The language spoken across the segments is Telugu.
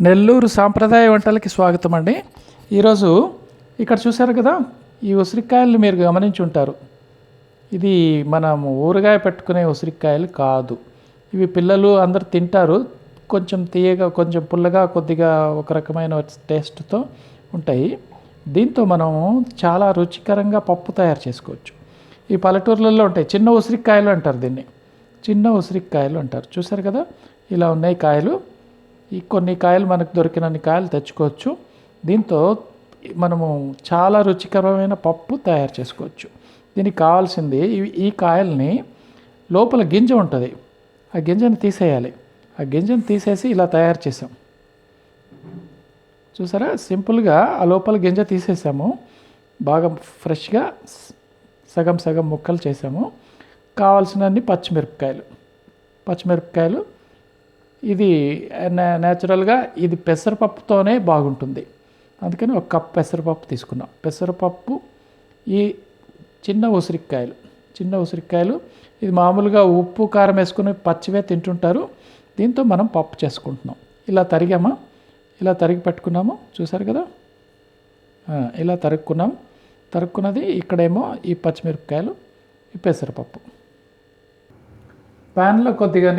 నెల్లూరు సాంప్రదాయ వంటలకి స్వాగతం అండి ఈరోజు ఇక్కడ చూశారు కదా ఈ ఉసిరికాయలు మీరు గమనించి ఉంటారు ఇది మనం ఊరగాయ పెట్టుకునే ఉసిరికాయలు కాదు. ఇవి పిల్లలు అందరు తింటారు. కొంచెం తీయగా కొంచెం పుల్లగా కొద్దిగా ఒక రకమైన టేస్ట్తో ఉంటాయి. దీంతో మనం చాలా రుచికరంగా పప్పు తయారు చేసుకోవచ్చు. ఈ పల్లెటూర్లలో ఉంటాయి చిన్న ఉసిరికాయలు అంటారు దీన్ని. చిన్న ఉసిరికాయలు అంటారు. చూసారు కదా ఇలా ఉన్నాయి కాయలు. ఈ కొన్ని కాయలు మనకు దొరికినన్ని కాయలు తెచ్చుకోవచ్చు. దీంతో మనము చాలా రుచికరమైన పప్పు తయారు చేసుకోవచ్చు. దీనికి కావాల్సింది ఈ కాయల్ని లోపల గింజ ఉంటుంది. ఆ గింజను తీసేయాలి. ఆ గింజను తీసేసి ఇలా తయారు చేసాం. చూసారా? సింపుల్గా ఆ లోపల గింజ తీసేసాము. బాగా ఫ్రెష్గా సగం సగం ముక్కలు చేసాము. కావాల్సినన్ని పచ్చిమిరపకాయలు. పచ్చిమిరపకాయలు ఇది eh, న్యాచురల్గా ఇది పెసరపప్పుతోనే బాగుంటుంది. అందుకని ఒక కప్ పెసరపప్పు తీసుకున్నాం. పెసరపప్పు ఈ చిన్న ఉసిరికాయలు చిన్న ఉసిరికాయలు ఇది మామూలుగా ఉప్పు కారం వేసుకుని పచ్చివే తింటుంటారు. దీంతో మనం పప్పు చేసుకుంటున్నాం. ఇలా తరిగామా? ఇలా తరిగి పెట్టుకున్నాము. చూసారు కదా? ఇలా తరుక్కున్నాం. తరుక్కున్నది ఇక్కడేమో ఈ పచ్చిమిరపకాయలు ఈ పెసరపప్పు. ప్యాన్లో కొద్దిగా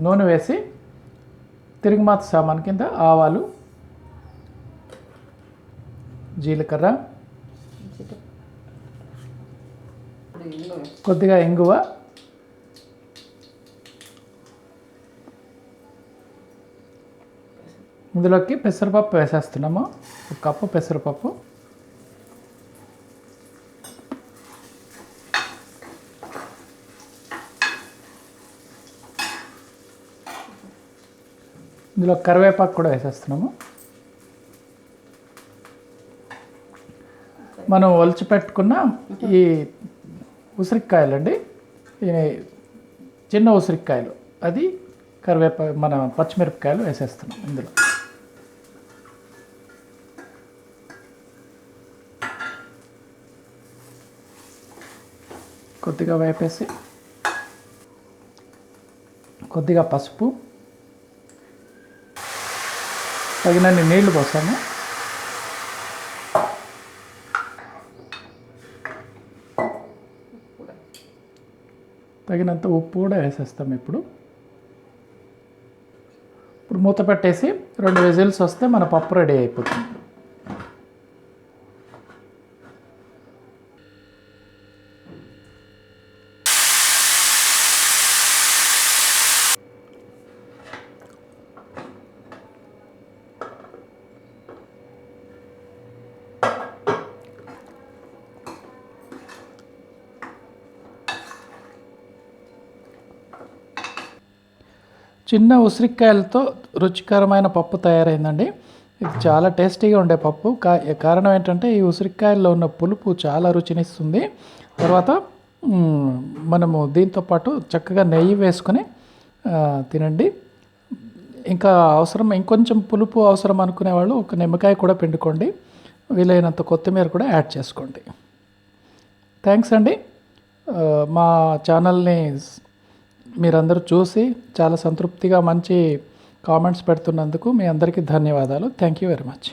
నూనె వేసి తిరుగుమాత సామాన్ కింద ఆవాలు జీలకర్ర కొద్దిగా ఇంగువ ఇందులోకి పెసరపప్పు వేసేస్తున్నాము. ఒక కప్పు పెసరపప్పు. ఇందులో కరివేపాకు కూడా వేసేస్తున్నాము. మనం ఒలిచి పెట్టుకున్న ఈ ఉసిరికాయలండి. ఈ చిన్న ఉసిరికాయలు. అది కరివేపా మన పచ్చిమిరపకాయలు వేసేస్తున్నాం ఇందులో. కొద్దిగా వేపేసి కొద్దిగా పసుపు తగినన్ని నీళ్ళు పోసాము తగినంత ఉప్పు కూడా వేసేస్తాం ఇప్పుడు. ఇప్పుడు మూత పెట్టేసి రెండు విజిల్స్ వస్తే మన పప్పు రెడీ అయిపోతుంది. చిన్న ఉసిరికాయలతో రుచికరమైన పప్పు తయారైందండి. ఇది చాలా టేస్టీగా ఉండే పప్పు. కా కారణం ఏంటంటే ఈ ఉసిరికాయల్లో ఉన్న పులుపు చాలా రుచినిస్తుంది. తర్వాత మనము దీంతో పాటు చక్కగా నెయ్యి వేసుకొని తినండి. ఇంకా అవసరం ఇంకొంచెం పులుపు అవసరం అనుకునే వాళ్ళు ఒక నిమ్మకాయ కూడా పిండుకోండి. వీలైనంత కొత్తిమీర కూడా యాడ్ చేసుకోండి. థ్యాంక్స్ అండి. మా ఛానల్ని మీరందరూ చూసి చాలా సంతృప్తిగా మంచి కామెంట్స్ పెడుతున్నందుకు మీ అందరికీ ధన్యవాదాలు. Thank you very much